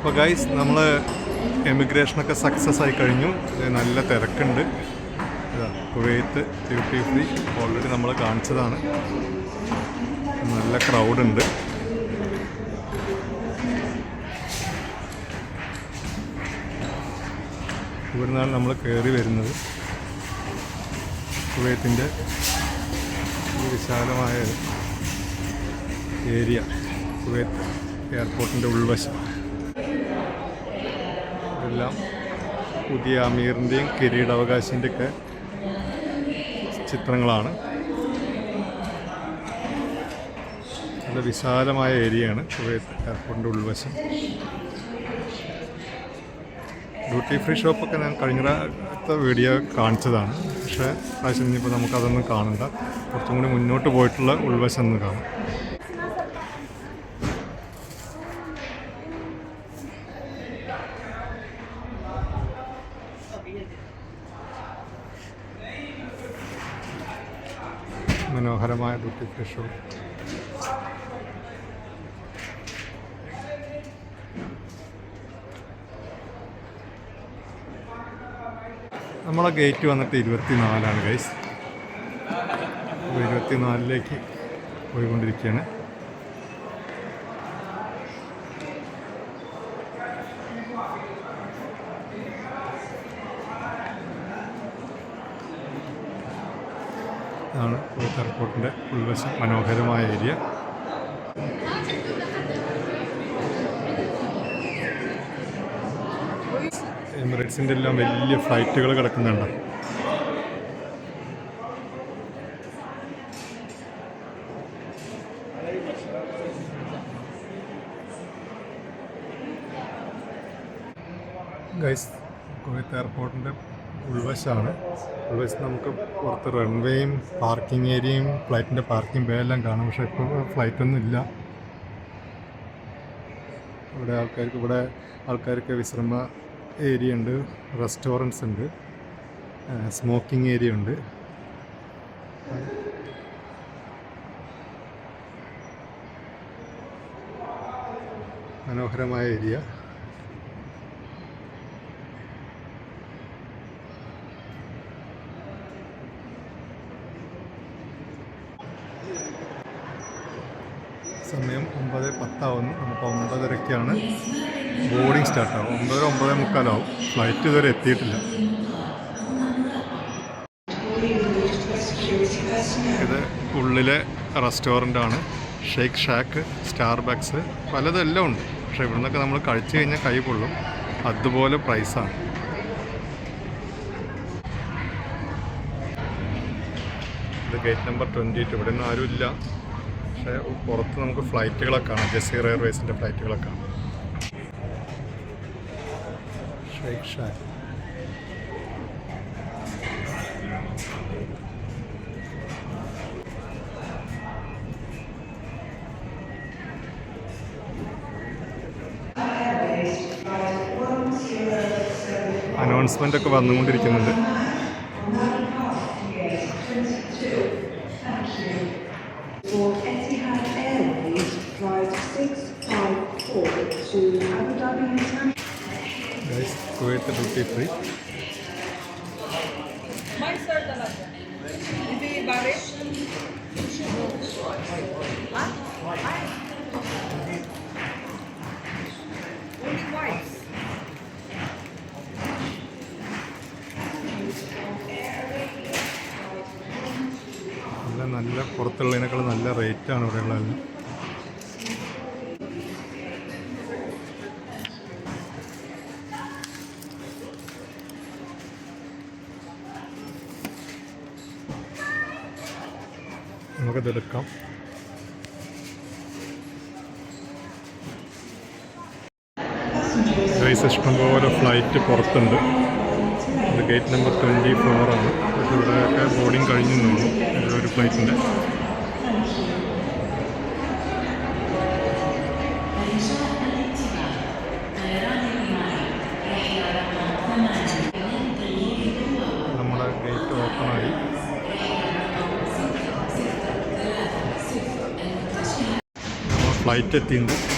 അപ്പോൾ ഗൈസ് നമ്മൾ എമിഗ്രേഷനൊക്കെ സക്സസ് ആയി കഴിഞ്ഞു. നല്ല തിരക്കുണ്ട്. കുവൈത്ത് ഡ്യൂട്ടി ഫ്രീ ഓൾറെഡി നമ്മൾ കാണിച്ചതാണ്. നല്ല ക്രൗഡ് ഉണ്ട്. ഇവിടുന്നാണ് നമ്മൾ കയറി വരുന്നത്. കുവൈത്തിന്റെ വിശാലമായ ഏരിയ. കുവൈത്ത് എയർപോർട്ടിന്റെ ഉൾവശം. ഇതെല്ലാം പുതിയ അമീറിന്റെയും കിരീടാവകാശിന്റെ ഒക്കെ ചിത്രങ്ങളാണ്. നല്ല വിശാലമായ ഏരിയയാണ് കുവൈത്ത് എയർപോർട്ടിന്റെ ഉൾവശം. ഡ്യൂട്ടി ഫ്രീ ഷോപ്പൊക്കെ ഞാൻ കഴിഞ്ഞ വീഡിയോ കാണിച്ചതാണ്. പക്ഷേ പ്രാവശ്യം ഇനിയിപ്പോൾ നമുക്കതൊന്നും കാണണ്ട. കുറച്ചും കൂടി മുന്നോട്ട് പോയിട്ടുള്ള ഉൾവശം ഒന്ന് കാണാം. മനോഹരമായ ഷോപ്പ് നമ്മളെ ഗേറ്റ് വന്നിട്ട് ഇരുപത്തി നാലാണ് ഗൈസ് ഇരുപത്തി നാലിലേക്ക് പോയിക്കൊണ്ടിരിക്കുകയാണ്. കോഴിക്കോട് എയർപോർട്ടിന്റെ ഉൾവശം മനോഹരമായ ഏരിയ. എമിറേറ്റ്സിന്റെ എല്ലാം വലിയ ഫ്ലൈറ്റുകൾ കിടക്കുന്നുണ്ട്. Guys Kuwait എയർപോർട്ടിന്റെ ഉൾവശമാണ്. ഉൾവശത്ത് നമുക്ക് പുറത്ത് റൺവേയും പാർക്കിംഗ് ഏരിയയും ഫ്ലൈറ്റിന്റെ പാർക്കിംഗ് ബേ എല്ലാം കാണും. പക്ഷേ ഇപ്പോൾ ഫ്ലൈറ്റൊന്നും ഇല്ല. ഇവിടെ ആൾക്കാർക്ക് ഇവിടെ ആൾക്കാർക്ക് വിശ്രമ ഏരിയ ഉണ്ട് റെസ്റ്റോറന്റ്സ് ഉണ്ട് സ്മോക്കിംഗ് ഏരിയ ഉണ്ട്. മനോഹരമായ ഏരിയ ഒമ്പത് പത്താവുന്നു. നമുക്ക് ഒമ്പതരയ്ക്കാണ് ബോർഡിംഗ് സ്റ്റാർട്ടാവും ഒമ്പതര ഒമ്പതേ മുക്കാലാവും. ഫ്ലൈറ്റ് ഇതുവരെ എത്തിയിട്ടില്ല. ഇത് ഉള്ളിലെ റെസ്റ്റോറന്റാണ് ഷേക്ക് ഷാക്ക് സ്റ്റാർബക്സ് പലതെല്ലാം ഉണ്ട്. പക്ഷേ ഇവിടുന്നൊക്കെ നമ്മൾ കഴിച്ചു കഴിഞ്ഞാൽ കൈ പൊള്ളും. അതുപോലെ പ്രൈസാണ് ഇത് ഗേറ്റ് നമ്പർ ട്വന്റി എയ്റ്റ് ഇവിടെ ഒന്നും ആരുമില്ല. പക്ഷേ പുറത്ത് നമുക്ക് ഫ്ലൈറ്റുകളൊക്കെ കാണാം. ജസീർ എയർവേസിന്റെ ഫ്ലൈറ്റുകളൊക്കെ കാണാം. ഷാക്ക് അനൗൺസ്മെന്റ് ഒക്കെ വന്നുകൊണ്ടിരിക്കുന്നുണ്ട്. നല്ല പുറത്തുള്ളതിനേക്കാൾ നല്ല റേറ്റാണ് ഉള്ളത്. നമുക്കതെടുക്കാം ഗൈസ് ഇഷ്ടംപോലെ ഫ്ലൈറ്റ് പുറത്തുണ്ട്. ഗേറ്റ് നമ്പർ ട്വന്റി ഫോറാണ് ഇവിടെയൊക്കെ ബോർഡിങ് കഴിഞ്ഞു തോന്നുന്നു ഒരു ഫ്ലൈറ്റിന്റെ നമ്മുടെ ഗേറ്റ് ഓപ്പണായി ഫ്ലൈറ്റ് എത്തിയിട്ടുണ്ട്.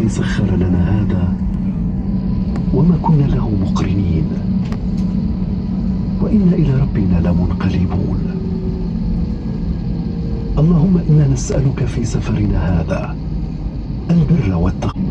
الذي سخر لنا هذا وما كنا له مقرنين. وإنا إلى ربنا لمنقلبون. اللهم إنا نسألك في سفرنا هذا البر والتقوى.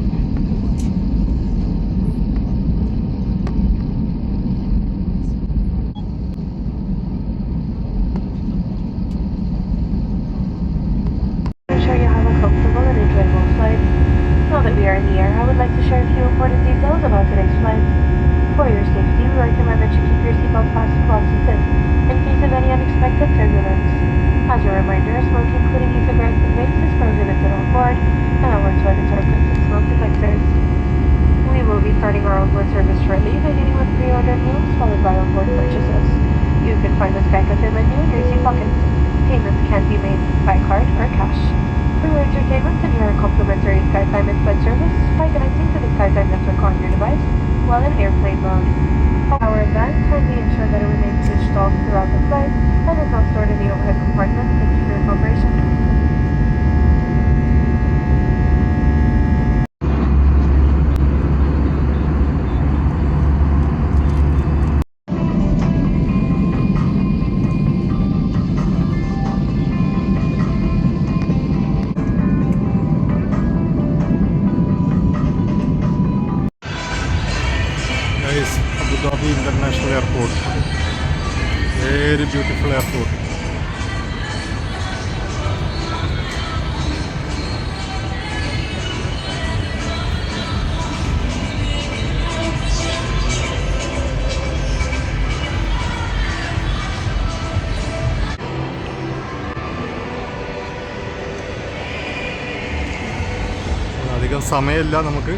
സമയമില്ല നമുക്ക്.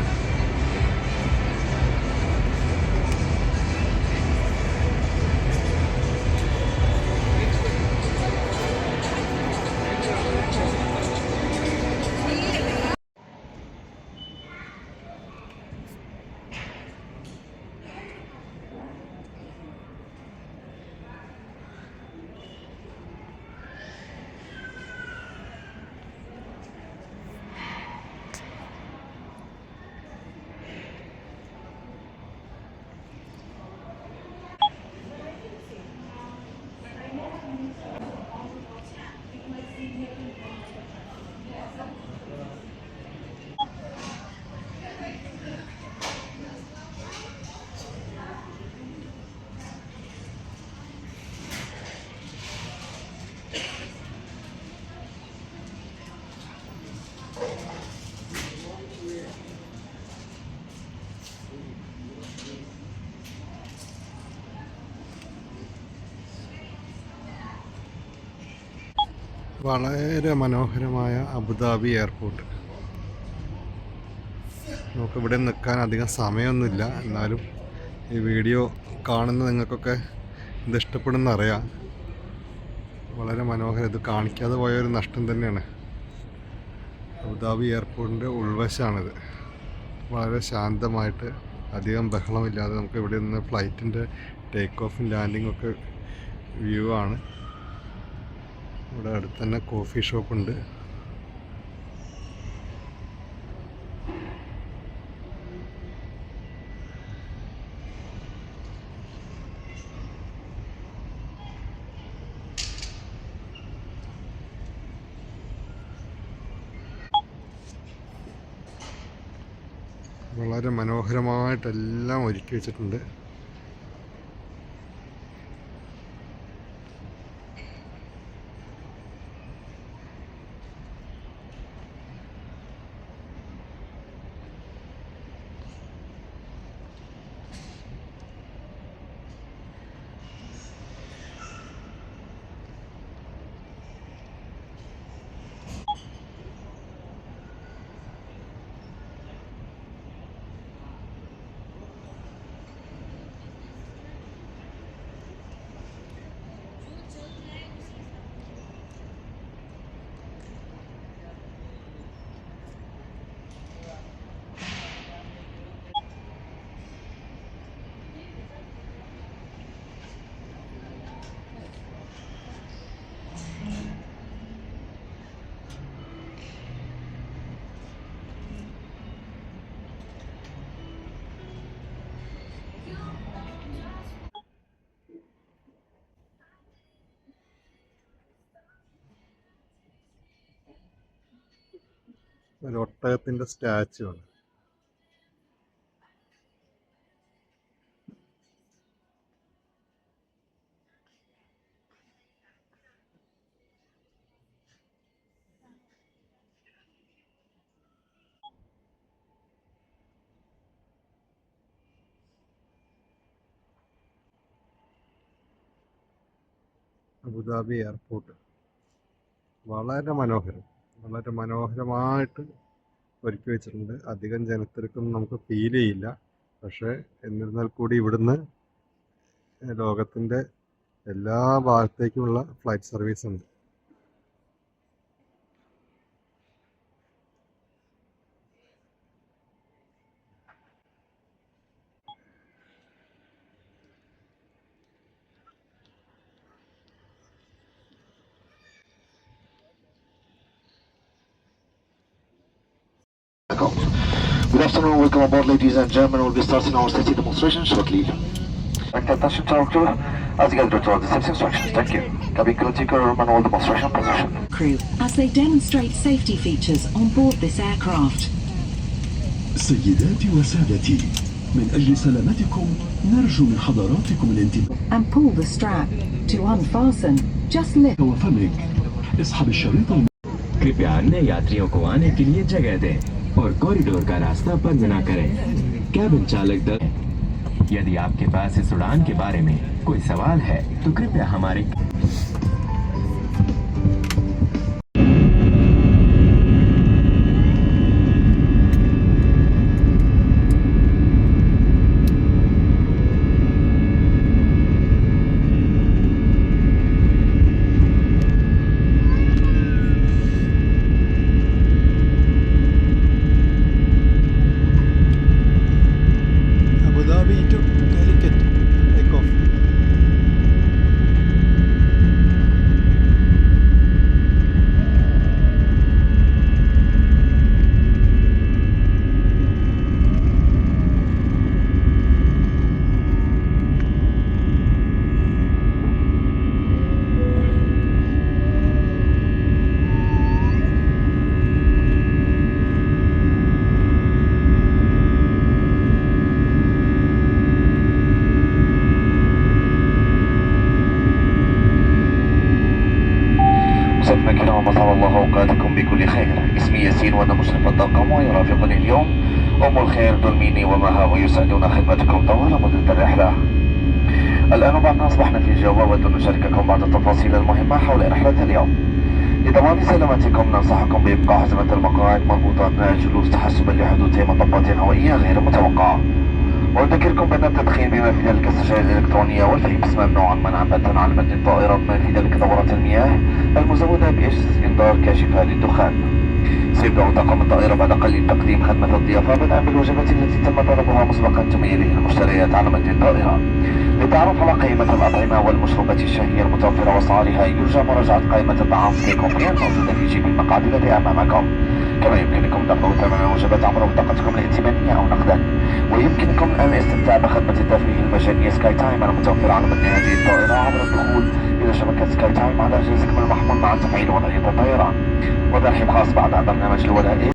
വളരെ മനോഹരമായ അബുദാബി എയർപോർട്ട് നമുക്കിവിടെ നിൽക്കാൻ അധികം സമയമൊന്നുമില്ല. എന്നാലും ഈ വീഡിയോ കാണുന്ന നിങ്ങൾക്കൊക്കെ ഇത് ഇഷ്ടപ്പെടുന്ന അറിയാം. വളരെ മനോഹരം. ഇത് കാണിക്കാതെ പോയ ഒരു നഷ്ടം തന്നെയാണ്. അബുദാബി എയർപോർട്ടിന്റെ ഉൾവശമാണിത്. വളരെ ശാന്തമായിട്ട് അധികം ബഹളമില്ലാതെ നമുക്ക് ഇവിടെ നിന്ന് ഫ്ലൈറ്റിന്റെ ടേക്ക് ഓഫും ലാൻഡിങ്ങും ഒക്കെ വ്യൂ ആണ്. ഇവിടെ അടുത്ത് തന്നെ കോഫി ഷോപ്പുണ്ട്. വളരെ മനോഹരമായിട്ടെല്ലാം ഒരുക്കി വെച്ചിട്ടുണ്ട്. ഒരു ഒട്ടകത്തിന്റെ സ്റ്റാച്ചു ആണ്. Abu Dhabi airport. വളരെ മനോഹരം. വളരെ മനോഹരമായിട്ട് ഒരുക്കി വെച്ചിട്ടുണ്ട്. അധികം ജനത്തിരക്കൊന്നും നമുക്ക് ഫീൽ ചെയ്യില്ല. പക്ഷേ എന്നിരുന്നാൽ കൂടി ഇവിടുന്ന് ലോകത്തിന്റെ എല്ലാ ഭാഗത്തേക്കുമുള്ള ഫ്ലൈറ്റ് സർവീസ് ഉണ്ട്. welcome aboard ladies and gentlemen. We'll be starting our safety demonstration shortly. Attention to our crew as you get ready to the safety instructions. Thank you. Cabin crew take your manual demonstration position. crew as they demonstrate safety features on board this aircraft. سيداتي وسادتي من أجل سلامتكم نرجو من حضراتكم الانتباه And pull the strap. To unfasten, just lift. وفمك اسحب الشريط الم... कृपया अन्य यात्रियों को आने के लिए जगह दें और कॉरिडोर का रास्ता बंद न करें। कैबिन चालक दल यदि आपके पास इस उड़ान के बारे में कोई सवाल है तो कृपया हमारे ويسعدنا خدمتكم طوال مدة الرحلة. الآن بعد أصبحنا في أن نشارككم بعض التفاصيل المهمة حول رحلة اليوم. لضمان سلامتكم ننصحكم بإبقاء حزمة المقاعد مربوطة أثناء الجلوس تحسبا لحدوث مطبات هوائية غير متوقعة. وأذكركم بأن التدخين بما في ذلك السجائر الإلكترونية والفيبس ممنوع منعا على متن الطائرة بما في ذلك دورات المياه المزودة بإجهزة إنذار كاشفة للدخان. سيبدأ طاقم الطائرة بعد قليل تقديم خدمة الضيافة بدءا بالوجبات التي تم طلبها مسبقا تميل إلى المشتريات على متن الطائرة للتعرف على قائمة الأطعمة والمشروبات الشهية المتوفرة وأسعارها يرجى مراجعة قائمة الطعام في كومبريان موجودة في جيب المقعد الذي أمامكم. كما يمكنكم دفع ثمن الوجبات عبر بطاقتكم الائتمانية أو نقدا. ويمكنكم الاستمتاع بخدمة الترفيه المجانية سكاي تايم المتوفرة على متن هذه الطائرة عبر الدخول إلى شبكة سكاي تايم على جهازكم المحمول مع تفعيل وضعية الطيران. وترحيب خاص بعد برنامج الولاء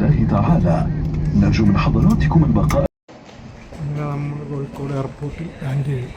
الله تعالى نرجو من حضراتكم البقاء അങ്ങനെ നമ്മൾ കോഴിക്കോട് എയർപോർട്ടിൽ ലാൻഡ് ചെയ്തു